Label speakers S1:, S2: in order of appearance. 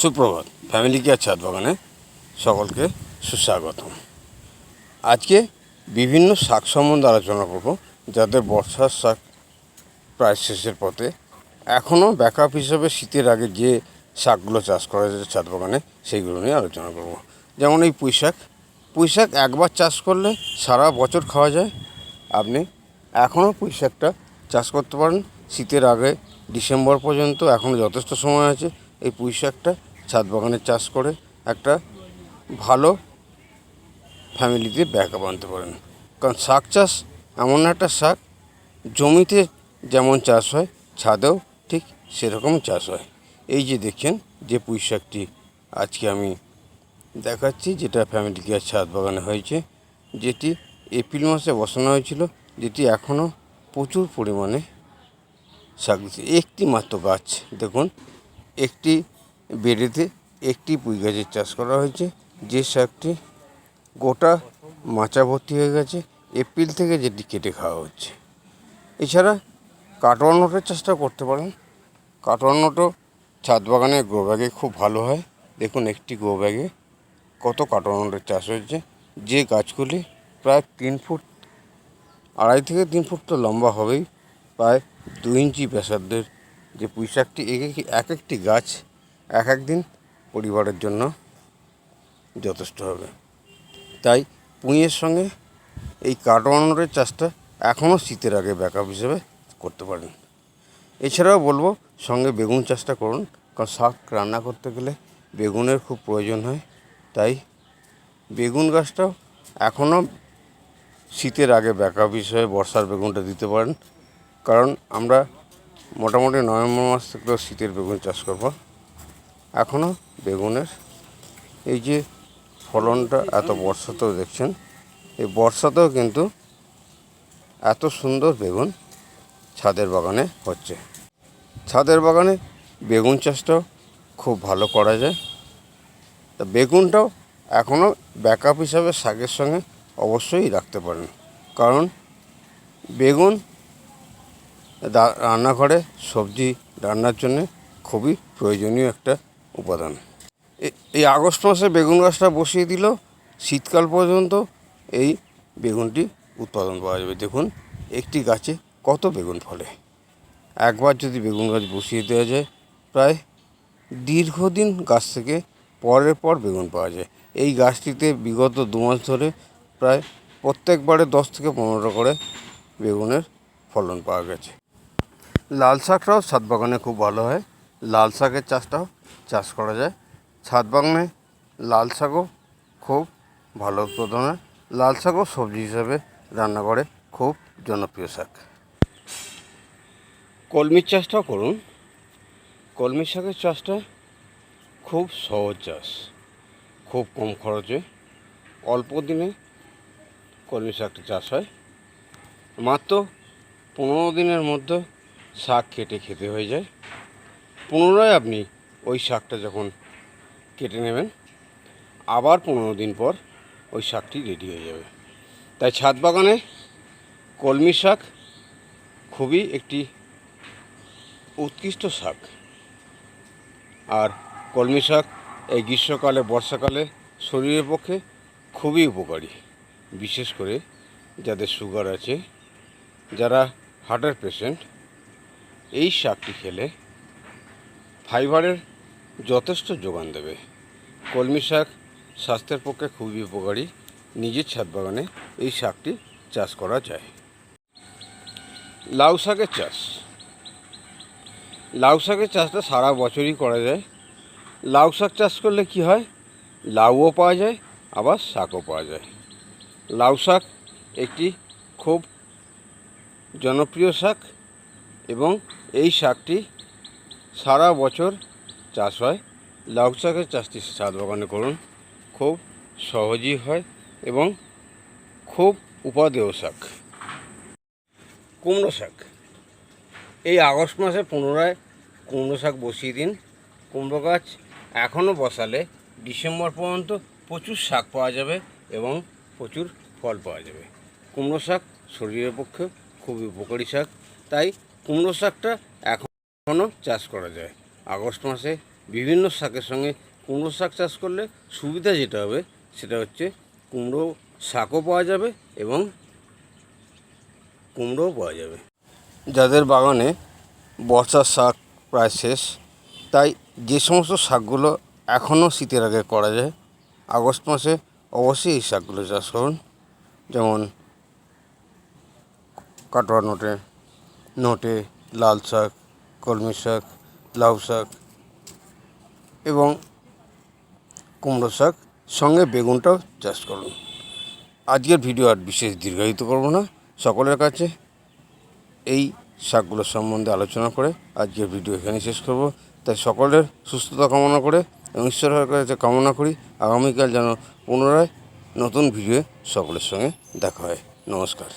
S1: সুপ্রভাত family care ছাদ বাগানে সকলকে সুস্বাগতম। আজকে বিভিন্ন শাক সম্বন্ধে আলোচনা করব যাদের বর্ষার শাক প্রায় শেষের পথে। এখনও ব্যাকআপ হিসেবে শীতের আগে যে শাকগুলো চাষ করা যায় ছাদ বাগানে সেইগুলো নিয়ে আলোচনা করব। যেমন এই পুঁই শাক। পুঁই শাক একবার চাষ করলে সারা বছর খাওয়া যায়। আপনি এখনও পুঁই শাকটা চাষ করতে পারেন। শীতের আগে ডিসেম্বর পর্যন্ত এখনও যথেষ্ট সময় আছে এই পুঁই শাকটা ছাদ বাগানে চাষ করে একটা ভালো ফ্যামিলিতে ব্যাকআপ আনতে পারেন। কারণ শাক চাষ এমন একটা শাক, জমিতে যেমন চাষ হয়, ছাদেও ঠিক সেরকম চাষ হয়। এই যে দেখছেন যে পুঁই শাকটি আজকে আমি দেখাচ্ছি, যেটা ফ্যামিলি কেয়ার ছাদ বাগানে হয়েছে, যেটি এপ্রিল মাসে বসানো হয়েছিল, যেটি এখনও প্রচুর পরিমাণে শাক দিচ্ছে। একটি মাত্র গাছ, দেখুন, একটি বেড়েতে একটি পুঁই গাছের চাষ করা হয়েছে। যে শাকটি গোটা মাচা ভর্তি হয়ে গেছে, এপ্রিল থেকে যেটি কেটে খাওয়া হচ্ছে। এছাড়া কাটোয়া নোটের চাষটা করতে পারেন। কাটোয়া নোটও ছাদ বাগানে গ্রো ব্যাগে খুব ভালো হয়। দেখুন একটি গ্রো ব্যাগে কত কাটোয়া নোটের চাষ হয়েছে। যে গাছগুলি প্রায় তিন ফুট, আড়াই থেকে তিন ফুট তো লম্বা হবেই, প্রায় দু ইঞ্চি ব্যাসার্ধের। যে পুঁই শাকটি এক এক- এক একটি গাছ এক এক দিন পরিবারের জন্য যথেষ্ট হবে। তাই পুঁইয়ের সঙ্গে এই কাটোয়ানোরের চাষটা এখনও শীতের আগে ব্যাকআপ হিসেবে করতে পারেন। এছাড়াও বলব, সঙ্গে বেগুন চাষটা করুন, কারণ শাক রান্না করতে গেলে বেগুনের খুব প্রয়োজন হয়। তাই বেগুন গাছটাও এখনও শীতের আগে ব্যাকআপ হিসেবে বর্ষার বেগুনটা দিতে পারেন। কারণ আমরা মোটামুটি নভেম্বর মাস থেকে শীতের বেগুন চাষ করব। এখনও বেগুনের এই যে ফলনটা এত বর্ষাতেও দেখছেন, এই বর্ষাতেও কিন্তু এত সুন্দর বেগুন ছাদের বাগানে হচ্ছে। ছাদের বাগানে বেগুন চাষটাও খুব ভালো করা যায়। তা বেগুনটাও এখনও ব্যাকআপ হিসাবে শাকের সঙ্গে অবশ্যই রাখতে পারেন। কারণ বেগুন রান্নাঘরে সবজি রান্নার জন্যে খুবই প্রয়োজনীয় একটা উপাদান। এই আগস্ট মাসে বেগুন গাছটা বসিয়ে দিল। শীতকাল পর্যন্ত এই বেগুনটি উৎপাদন পাওয়া যাবে। দেখুন, একটি গাছে কত বেগুন ফলে। একবার যদি বেগুন গাছ বসিয়ে দেওয়া যায়, প্রায় দীর্ঘদিন গাছ থেকে পরের পর বেগুন পাওয়া যায়। এই গাছটিতে বিগত দু মাস ধরে প্রায় প্রত্যেকবারে দশ থেকে পনেরোটা করে বেগুনের ফলন পাওয়া গেছে। লাল শাকটাও ছাদ বাগানে খুব ভালো হয়। লাল শাকের চাষটাও চাষ করা যায়। ছাদ বাগানে লাল শাকও খুব ভালো উৎপাদন। হয় লাল শাকও সবজি হিসাবে রান্না করে, খুব জনপ্রিয় শাক। কলমির চাষটাও করুন। কলমি শাকের চাষটা খুব সহজ চাষ, খুব কম খরচে। অল্প দিনে কলমি শাকটা চাষ হয়। মাত্র পনেরো দিনের মধ্যে শাক কেটে খেতে হয়ে যায়। পুনরায় আপনি ওই শাকটা যখন কেটে নেবেন, আবার পনেরো দিন পর ওই শাকটি রেডি হয়ে যাবে। তাই ছাদ বাগানে কলমি শাক খুবই একটি উৎকৃষ্ট শাক। আর কলমি শাক এই গ্রীষ্মকালে, বর্ষাকালে শরীরের পক্ষে খুবই উপকারী, বিশেষ করে যাদের সুগার আছে, যারা হার্টের পেশেন্ট এই শাকটি খেলে ফাইবারের যথেষ্ট যোগান দেবে। কলমি শাক স্বাস্থ্যের পক্ষে খুবই উপকারী। নিজের ছাদ বাগানে এই শাকটি চাষ করা যায়। লাউ শাকের চাষ। লাউ শাকের চাষটা সারা বছরই করা যায়। লাউ শাক চাষ করলে কি হয়? লাউও পাওয়া যায়, আবার শাকও পাওয়া যায়। লাউ শাক একটি খুব জনপ্রিয় শাক এবং এই শাকটি সারা বছর চাষ হয়। লাউ শাকের চাষটি ছাদ বাগানে করুন। খুব সহজই হয় এবং খুব উপাদেয় শাক। কুমড়ো শাক। এই আগস্ট মাসে পুনরায় কুমড়ো শাক বসিয়ে দিন। কুমড়ো গাছ এখনও বসালে ডিসেম্বর পর্যন্ত প্রচুর শাক পাওয়া যাবে এবং প্রচুর ফল পাওয়া যাবে। কুমড়ো শাক শরীরের পক্ষে খুবই উপকারী শাক। তাই কুমড়ো শাকটা এখনও চাষ করা যায়। আগস্ট মাসে বিভিন্ন শাকের সঙ্গে কুমড়ো শাক চাষ করলে সুবিধা যেটা হবে, সেটা হচ্ছে কুমড়ো শাকও পাওয়া যাবে এবং কুমড়োও পাওয়া যাবে। যাদের বাগানে বর্ষার শাক প্রায় শেষ, তাই যে সমস্ত শাকগুলো এখনও শীতের আগে করা যায়, আগস্ট মাসে অবশ্যই এই শাকগুলো চাষ করুন। যেমন কাটোয়া নোটে নোটে, লাল শাক কলমি শাক, লাউ শাক এবং কুমড়ো শাক সঙ্গে বেগুনটাও চাষ করুন আজকের ভিডিও আর বিশেষ দীর্ঘায়িত করব না। সকলের কাছে এই শাকগুলোর সম্বন্ধে আলোচনা করে আজকের ভিডিও এখানে শেষ করব। তাই সকলের সুস্থতা কামনা করে এবং ঈশ্বরের কাছে কামনা করি। আগামীকাল যেন পুনরায় নতুন ভিডিও সকলের সঙ্গে দেখা হয়। নমস্কার।